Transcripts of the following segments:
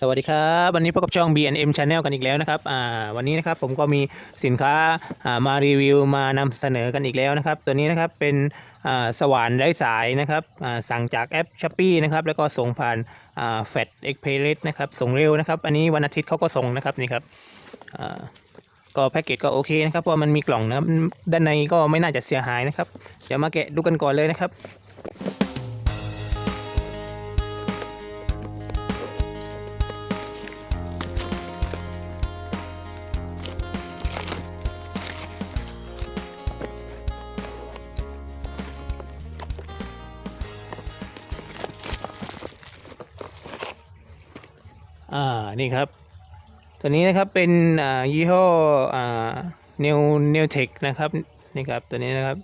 สวัสดีครับ วันนี้พบกับช่อง B&M Channel กันอีกแล้วนะครับอ่าวันนี้นะครับผมก็มีสินค้าอ่ามารีวิวมานำเสนอกันอีกแล้วนะครับ ตัวนี้นะครับเป็นอ่าสว่านไร้สายนะครับอ่าสั่งจากแอป s h อ p e e นะครับแล้วก็ส่งผ่านแฟดเอ็กเพรสนะครับส่งเร็วนะครับ อันนี้วันอาทิตย์เขาก็ส่งนะครับนี่ครับอ่าก็แพ็กเกจก็โอเคนะครับเพราะมันมีกล่องนะครับด้านในก็ไม่น่าจะเสียหายนะครับเดี๋ยวมาแกะดูกันก่อนเลยนะครับ อ่านี่ครับ ตัวนี้นะครับเป็นอ่ายี่ห้ออ่า New New Tech นะครับนี่ครับตัวนี้นะครับ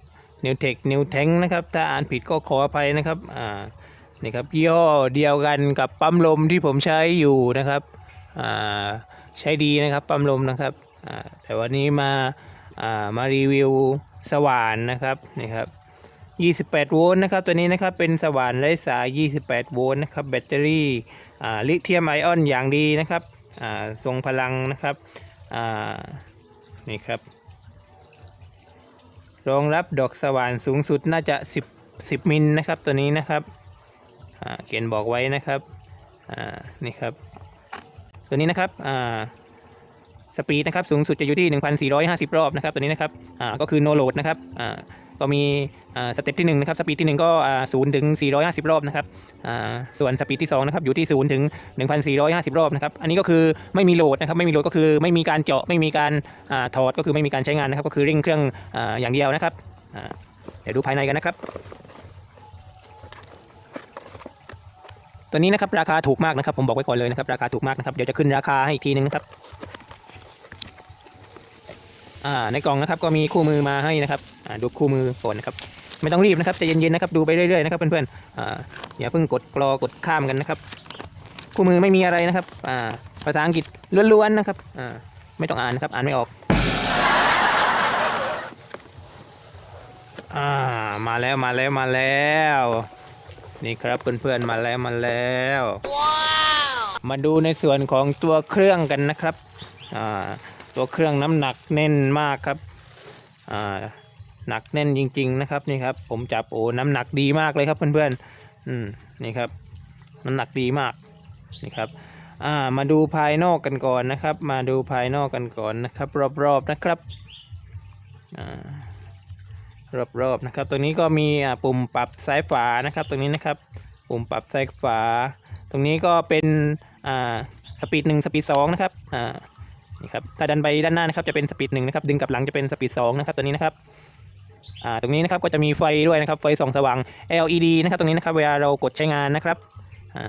New Tech New Tank นะครับถ้าอ่านผิดก็ขออภัยนะครับอ่านี่ครับยี่ห้อเดียวกันกับปั๊มลมที่ผมใช้อยู่นะครับอ่าใช้ดีนะครับปั๊มลมนะครับอ่าแต่วันนี้มาอ่ามารีวิวสว่านนะครับนี่ครับ28 โวลต์นะครับตัวนี้นะครับเป็นสว่านไร้สาย 28 โวลต์นะครับแบตเตอรี่ ลิเธียมไอออนอย่างดีนะครับทรงพลังนะครับนี่ครับ รองรับดอกสว่านสูงสุดน่าจะ 10 10 มิลนะครับตัวนี้นะครับเขียนบอกไว้นะครับนี่ครับ ตัวนี้นะครับสปีดนะครับสูงสุดจะอยู่ที่ 1,450 รอบนะครับตัวนี้นะครับก็คือ no load นะครับ ก็มีสเต็ปที่1นะครับสปีดที่ 1 ก็อ่า0ถึง 450 รอบนะครับส่วนสปีดที่2นะครับอยู่ที่0ถึง 1,450 รอบนะครับอันนี้ก็คือไม่มีโหลดนะครับไม่มีโหลดก็คือไม่มีการเจาะไม่มีการอถอดก็คือไม่มีการใช้งานนะครับก็คือเร่งเครื่องออย่างเดียวนะครับเดี๋ยวดูภายในกันนะครับตัวนี้นะครับราคาถูกมากนะครับผมบอกไว้ก่อนเลยนะครับราคาถูกมากนะครับเดี๋ยวจะขึ้นราคาให้อีกทีนึงนะครับในกล่องนะครับก็มีคู่มือมาให้นะครับ ดูคู่มือก่อนนะครับ ไม่ต้องรีบนะครับใจเย็นๆนะครับดูไปเรื่อยๆนะครับเพื่อนๆอ่าอย่าเพิ่งกดกรอกดข้ามกันนะครับ คู่มือไม่มีอะไรนะครับอ่าภาษาอังกฤษล้วนๆนะครับอ่าไม่ต้องอ่านนะครับอ่านไม่ออกอ่ามาแล้วมาแล้วมาแล้ว นี่ครับเพื่อนๆมาแล้วมาแล้วมาดูในส่วนของตัวเครื่องกันนะครับอ่าตัวเครื่องน้ำหนักแน่นมากครับอ่า หนักแน่นจริง ๆ นะครับนี่ครับ ผมจับโอ้น้ำหนักดีมากเลยครับเพื่อนๆอืมนี่ครับ น้ำหนักดีมากนี่ครับอ่ามาดูภายนอกกันก่อนนะครับ มาดูภายนอกกันก่อนนะครับ รอบๆนะครับอ่ารอบๆนะครับ ตรงนี้ก็มีอ่าปุ่มปรับซ้ายฝานะครับ ตรงนี้นะครับ ปุ่มปรับซ้ายฝา ตรงนี้ก็เป็นอ่าสปีดหนึ่งสปีดสองนะครับอ่านี่ครับถ้าดันไปด้านหน้านะครับจะเป็นสปีดหนึ่งนะครับดึงกลับหลังจะเป็นสปีดสองนะครับตัวนี้นะครับ อ่าตรงนี้นะครับก็จะมีไฟด้วยนะครับไฟส่องสว่าง LED นะครับตรงนี้นะครับเวลาเรากดใช้งานนะครับอ่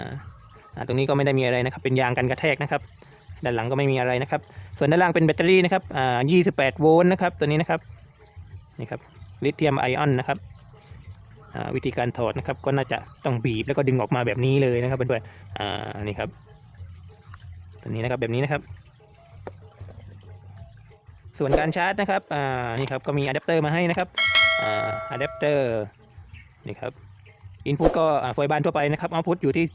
าตรงนี้ก็ไม่ได้มีอะไรนะครับเป็นยางกันกระแทกนะครับด้านหลังก็ไม่มีอะไรนะครับ ส่วนด้านล่างเป็นแบตเตอรี่นะครับอ่า28 โวลต์นะครับตัวนี้นะครับนี่ครับลิเธียมไอออนนะครับวิธีการถอดนะครับก็น่าจะต้องบีบแล้วก็ดึงออกมาแบบนี้เลยนะครับเพื่อนๆอ่านี่ครับตัวนี้นะครับแบบนี้นะครับ ส่วนการชาร์จนะครับอ่านี่ครับก็มีอะแดปเตอร์มาให้นะครับ อะแดปเตอร์นี่ครับอินพุตก็ไฟบ้านทั่วไปนะครับเอาพุตอยู่ที่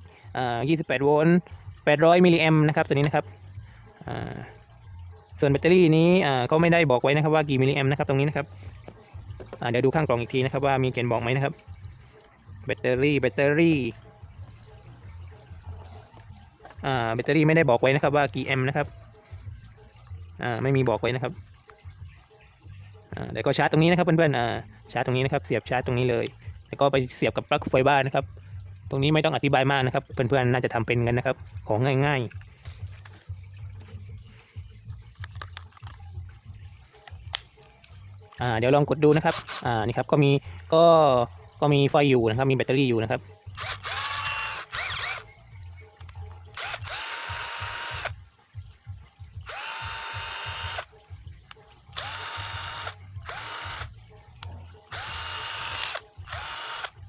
28 โวลต์ 800 มิลลิแอมนะครับตัวนี้นะครับส่วนแบตเตอรี่นี้ก็ไม่ได้บอกไว้นะครับว่ากี่มิลลิแอมนะครับตรงนี้นะครับเดี๋ยวดูข้างกล่องอีกทีนะครับว่ามีเขียนบอกไหมนะครับแบตเตอรี่แบตเตอรี่แบตเตอรี่ไม่ได้บอกไว้นะครับว่ากี่แอมป์นะครับไม่มีบอกไว้นะครับเดี๋ยวก็ชาร์จตรงนี้นะครับเพื่อนๆ ชาร์จตรงนี้นะครับ เสียบชาร์จตรงนี้เลย แล้วก็ไปเสียบกับปลั๊กไฟบ้านนะครับ ตรงนี้ไม่ต้องอธิบายมากนะครับ เพื่อนๆน่าจะทำเป็นกันนะครับ ของง่ายๆอ่าเดี๋ยวลองกดดูนะครับ อ่า นี่ครับ ก็มี ก็ ก็มีไฟอยู่นะครับ มีแบตเตอรี่อยู่นะครับ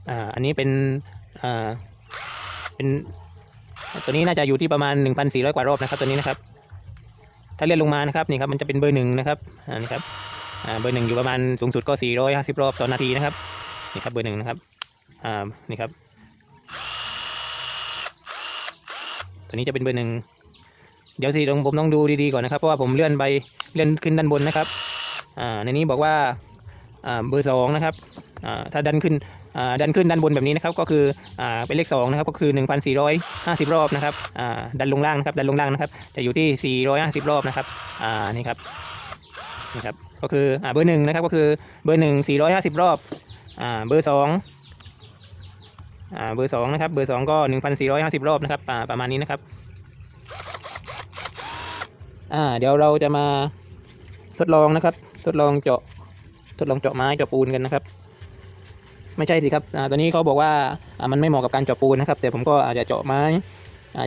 อ่าอันนี้เป็นอ่าเป็นตัวนี้น่าจะอยู่ที่ประมาณ 1,400 กว่ารอบนะครับตัวนี้นะครับ ถ้าเลื่อนลงมานะครับนี่ครับมันจะเป็นเบอร์หนึ่งนะครับอ่านี่ครับอ่าเบอร์หนึ่งอยู่ประมาณสูงสุดก็ 450 รอบต่อนาทีนะครับนี่ครับเบอร์หนึ่งนะครับอ่านี่ครับ ตัวนี้จะเป็นเบอร์หนึ่งเดี๋ยวสิต้องผมต้องดูดีๆก่อนนะครับเพราะว่าผมเลื่อนไปเลื่อนขึ้นด้านบนนะครับอ่าในนี้บอกว่าอ่าเบอร์สองนะครับอ่าถ้าดันขึ้น ดันขึ้นด้านบนแบบนี้นะครับก็คืออเป็นเลขสองนะครับก็คือ 1,450 รอบนะครับดันลงล่างนะครับดันลงล่างนะครับจะอยู่ที่ 450 รอบนะครับนี่ครับนี่ครับก็คืออเบอร์หนึ่งนะครับก็คือเบอร์หนึ่ง450รอบอ่าเบอร์สองเบอร์สองนะครับเบอร์สองก็1,450รอบนะครับประมาณนี้นะครับเดี๋ยวเราจะมาทดลองนะครับ ทดลองเจาะทดลองเจาะไม้เจาะปูนกันนะครับ ไม่ใช่สิครับอตัวนี้เขาบอกว่ามันไม่เหมาะกับการเจาะปูนนะครับ แต่ผมก็อาจจะเจาะไม้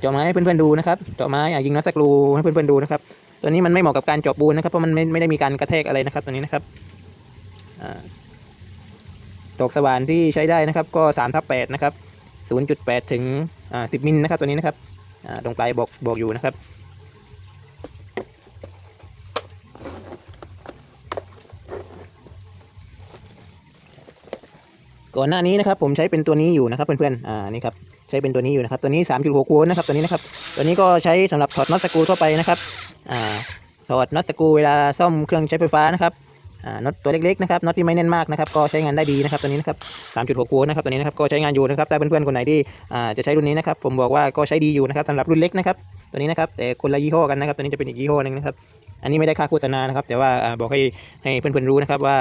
เจาะไม้ให้เพื่อนๆดูนะครับเจาะไม้ยิงน็อตสกรูให้เพื่อนๆดูนะครับตัวนี้มันไม่เหมาะกับการเจาะปูนนะครับเพราะมันไม่ไม่ได้มีการกระแทกอะไรนะครับตัวนี้นะครับตกสว่านที่ใช้ได้นะครับ ก็3ทับ8นะครับ0.8 ถึงอ่า10 มิลนะครับตัวนี้นะครับตรงปลายบอกบอกอยู่นะครับ ก่อนหน้านี้นะครับผมใช้เป็นตัวนี้อยู่นะครับเพื่อนๆอ่านี่ครับใช้เป็นตัวนี้อยู่นะครับตัวนี้3.6โวลต์นะครับตัวนี้นะครับตัวนี้ก็ใช้สำหรับถอดน็อตสกรูทั่วไปนะครับอ่าถอดน็อตสกรูเวลาซ่อมเครื่องใช้ไฟฟ้านะครับอ่าน็อตตัวเล็กๆนะครับน็อตที่ไม่แน่นมากนะครับก็ใช้งานได้ดีนะครับตัวนี้นะครับ3.6โวลต์นะครับตัวนี้นะครับก็ใช้งานอยู่นะครับถ้าเพื่อนๆคนไหนที่อ่าจะใช้รุ่นนี้นะครับผมบอกว่าก็ใช้ดีอยู่นะครับสำหรับรุ่นเล็กนะครับตัวนี้นะครับแต่คนละยี่ห้อกันนะครับตัวนี้จะเป็นอีกยี่ห้อนึงนะครับ อันนี้ไม่ได้ค่าโฆษณานะครับ แต่ว่าบอกให้ให้เพื่อนๆรู้นะครับ ว่า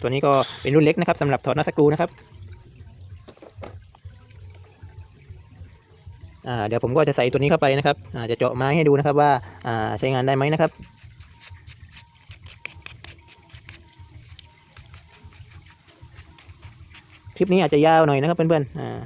ตัวนี้ก็เป็นรุ่นเล็กนะครับสำหรับถอดน็อตสกรูนะครับเดี๋ยวผมก็จะใส่ตัวนี้เข้าไปนะครับจะเจาะไม้ให้ดูนะครับว่าใช้งานได้ไหมนะครับคลิปนี้อาจจะยาวหน่อยนะครับเพื่อนๆอ่า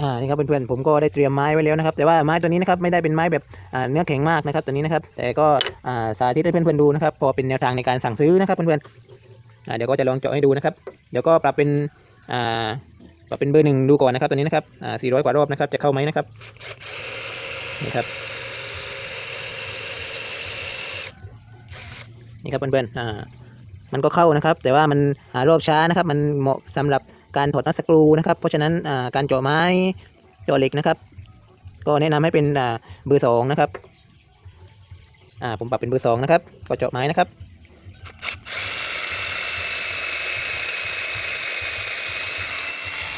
อ่า นี่ครับเพื่อนๆผมก็ได้เตรียมไม้ไว้แล้วนะครับ แต่ว่าไม้ตัวนี้นะครับไม่ได้เป็นไม้แบบเนื้อแข็งมากนะครับตัวนี้นะครับ แต่ก็สาธิตให้เพื่อนๆดูนะครับ พอเป็นแนวทางในการสั่งซื้อนะครับเพื่อนๆเดี๋ยวก็จะลองเจาะให้ดูนะครับ เดี๋ยวก็ปรับเป็นปรับเป็นเบอร์หนึ่งดูก่อนนะครับตัวนี้นะครับอ่า400กว่ารอบนะครับจะเข้าไหมนะครับนี่ครับนี่ครับเพื่อนๆมันก็เข้านะครับ แต่ว่ามันรอบช้านะครับ มันเหมาะสำหรับการถอดน็อตสกรูนะครับ เพราะฉะนั้นการเจาะไม้ จาะเหล็กนะครับ ก็แนะนำให้เป็นอ่าเบอร์สองนะครับอ่าผมปรับเป็นเบอร์สองนะครับ ก็เจาะไม้นะครับ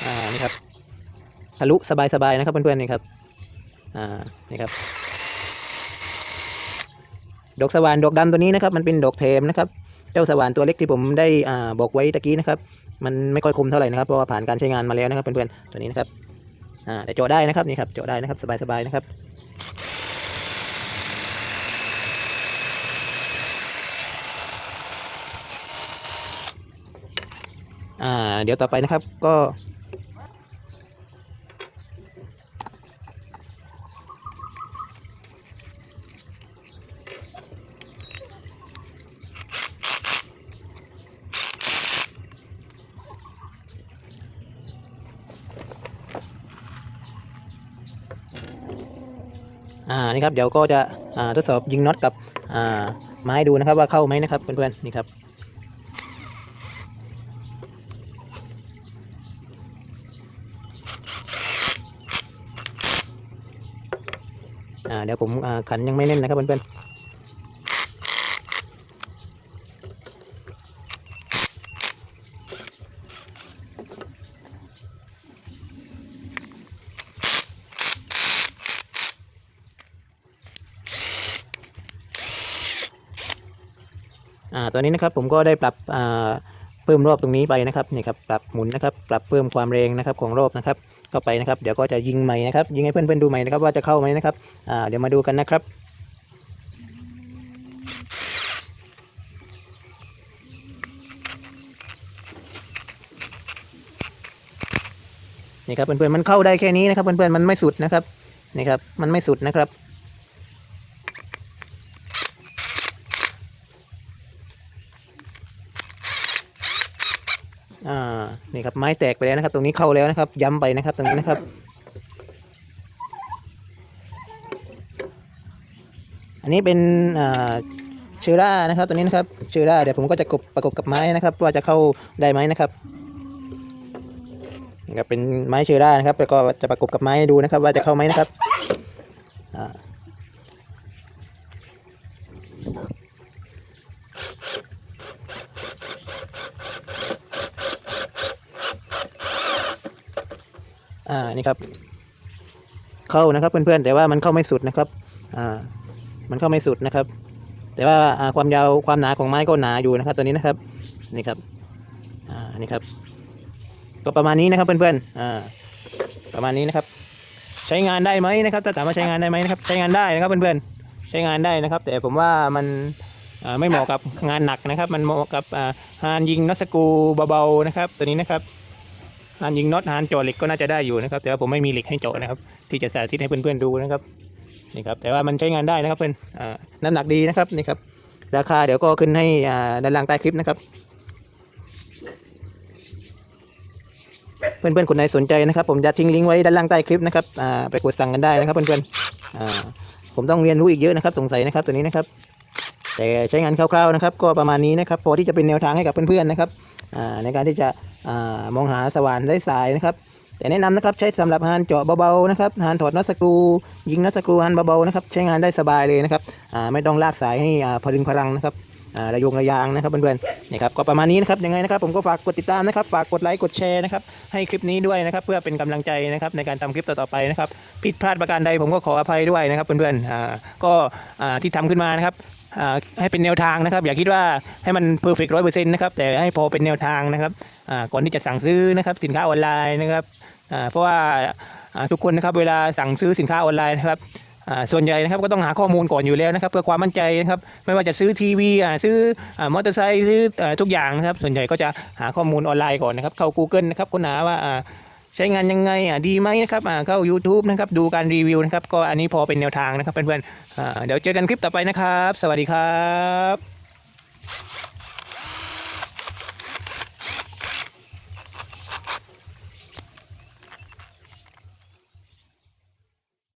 อ่านี่ครับทะลุสบายๆนะครับเพื่อนๆนี่ครับอ่านี่ครับ ดอกสว่านดอกดำตัวนี้นะครับ มันเป็นดอกเทมนะครับเจ้าสว่านตัวเล็กที่ผมได้อ่าบอกไว้ตะกี้นะครับ มันไม่ค่อยคมเท่าไหร่นะครับเพราะว่าผ่านการใช้งานมาแล้วนะครับเพื่อนๆตัวนี้นะครับ อ่าแต่โจได้นะครับนี่ครับโจได้นะครับสบายๆนะครับอ่าเดี๋ยวต่อไปนะครับก็ อ่านี่ครับเดี๋ยวก็จะอ่าทดสอบยิงน็อตกับอ่าไม้ดูนะครับว่าเข้าไหมนะครับเพื่อนๆนี่ครับเดี๋ยวผมขันยังไม่แน่นนะครับเพื่อนๆ อ่าตัวนี้นะครับผมก็ได้ปรับอ่าเพิ่มรอบตรงนี้ไปนะครับนี่ครับปรับหมุนนะครับปรับเพิ่มความแรงนะครับของรอบนะครับเข้าไปนะครับ เดี๋ยวก็จะยิงใหม่นะครับ ยิงให้เพื่อนๆดูใหม่นะครับว่าจะเข้าไหมนะครับอ่าเดี๋ยวมาดูกันนะครับนี่ครับเพื่อนๆมันเข้าได้แค่นี้นะครับเพื่อนๆมันไม่สุดนะครับนี่ครับมันไม่สุดนะครับ อ่า นี่ครับไม้แตกไปแล้วนะครับ ตรงนี้เข้าแล้วนะครับ ย้ำไปนะครับ ตรงนี้นะครับ อันนี้เป็นอ่าเชอรานะครับตัวนี้นะครับเชื้อราเดี๋ยวผมก็จะกบประกบกับไม้นะครับ ว่าจะเข้าได้ไหมนะครับนี่ครับเป็นไม้เชื้อรานะครับแล้วก็จะประกบกับไม้ดูนะครับ ว่าจะเข้าไหมนะครับอ่า นี่ครับ เข้านะครับเพื่อนๆแต่ว่ามันเข้าไม่สุดนะครับ อ่า มันเข้าไม่สุดนะครับ แต่ว่าความยาวความหนาของไม้ก็หนาอยู่นะครับ ตัวนี้นะครับ นี่ครับ อ่า นี่ครับ ก็ประมาณนี้นะครับเพื่อนๆ อ่า ประมาณนี้นะครับ ใช้งานได้ไหมนะครับถ้าถามว่าใช้งานได้ไหมนะครับ ใช้งานได้นะครับเพื่อนๆ ใช้งานได้นะครับ แต่ผมว่ามันไม่เหมาะกับงานหนักนะครับ มันเหมาะกับอ่านยิงน็อตสกูเบาๆนะครับ ตัวนี้นะครับ ฮานยิงน็อตฮานจาะเหล็กก็น่าจะได้อยู่นะครับ แต่ว่าผมไม่มีเหล็กให้จาะนะครับ ที่จะสาธิตให้เพื่อนๆดูนะครับนี่ครับแต่ว่ามันใช้งานได้นะครับเพื่อนน้ำหนักดีนะครับนี่ครับ ราคาเดี๋ยวก็ขึ้นให้ด้านล่างใต้คลิปนะครับ เพื่อนๆคนไหนสนใจนะครับ ผมจะทิ้งลิงก์ไว้ด้านล่างใต้คลิปนะครับไปกดสั่งกันได้นะครับเพื่อนๆผมต้องเรียนรู้อีกเยอะนะครับ สงสัยนะครับตัวนี้นะครับ แต่ใช้งานคร่าวๆนะครับ ก็ประมาณนี้นะครับพอที่จะเป็นแนวทางให้กับเพื่อนๆนะครับ ในการที่จะอมองหาสว่านได้สายนะครับ แต่แนะนำนะครับใช้สำหรับฮานเจาะเบาๆนะครับฮานถอดน็อตสกรูยิงน็อตสกรูฮานเบาๆนะครับใช้งานได้สบายเลยนะครับไม่ต้องลากสายให้พลึงพลังนะครับระยงระยางนะครับเพื่อนๆนี่ครับก็ประมาณนี้นะครับยังไงนะครับ ผมก็ฝากกดติดตามนะครับ ฝากกดไลค์กดแชร์นะครับให้คลิปนี้ด้วยนะครับ เพื่อเป็นกำลังใจนะครับในการทำคลิปต่อๆไปนะครับผิดพลาดประการใดผมก็ขออภัยด้วยนะครับเพื่อนๆก็ที่ทำขึ้นมานะครับ ให้เป็นแนวทางนะครับ อย่าคิดว่าให้มันเพอร์เฟกต์ร้อยเปอร์เซ็นต์นะครับ แต่ให้พอเป็นแนวทางนะครับก่อนที่จะสั่งซื้อนะครับ สินค้าออนไลน์นะครับเพราะว่าทุกคนนะครับเวลาสั่งซื้อสินค้าออนไลน์นะครับส่วนใหญ่นะครับก็ต้องหาข้อมูลก่อนอยู่แล้วนะครับ เพื่อความมั่นใจนะครับ ไม่ว่าจะซื้อทีวีซื้อมอเตอร์ไซค์ซื้อทุกอย่างนะครับ ส่วนใหญ่ก็จะหาข้อมูลออนไลน์ก่อนนะครับ เข้า Google นะครับค้นหาว่า ใช้งานยังไงอะดีไหมนะครับอ่าเข้า YouTube นะครับดูการรีวิวนะครับก็อันนี้พอเป็นแนวทางนะครับเพื่อนๆอ่าเดี๋ยวเจอกันคลิปต่อไปนะครับ สวัสดีครับ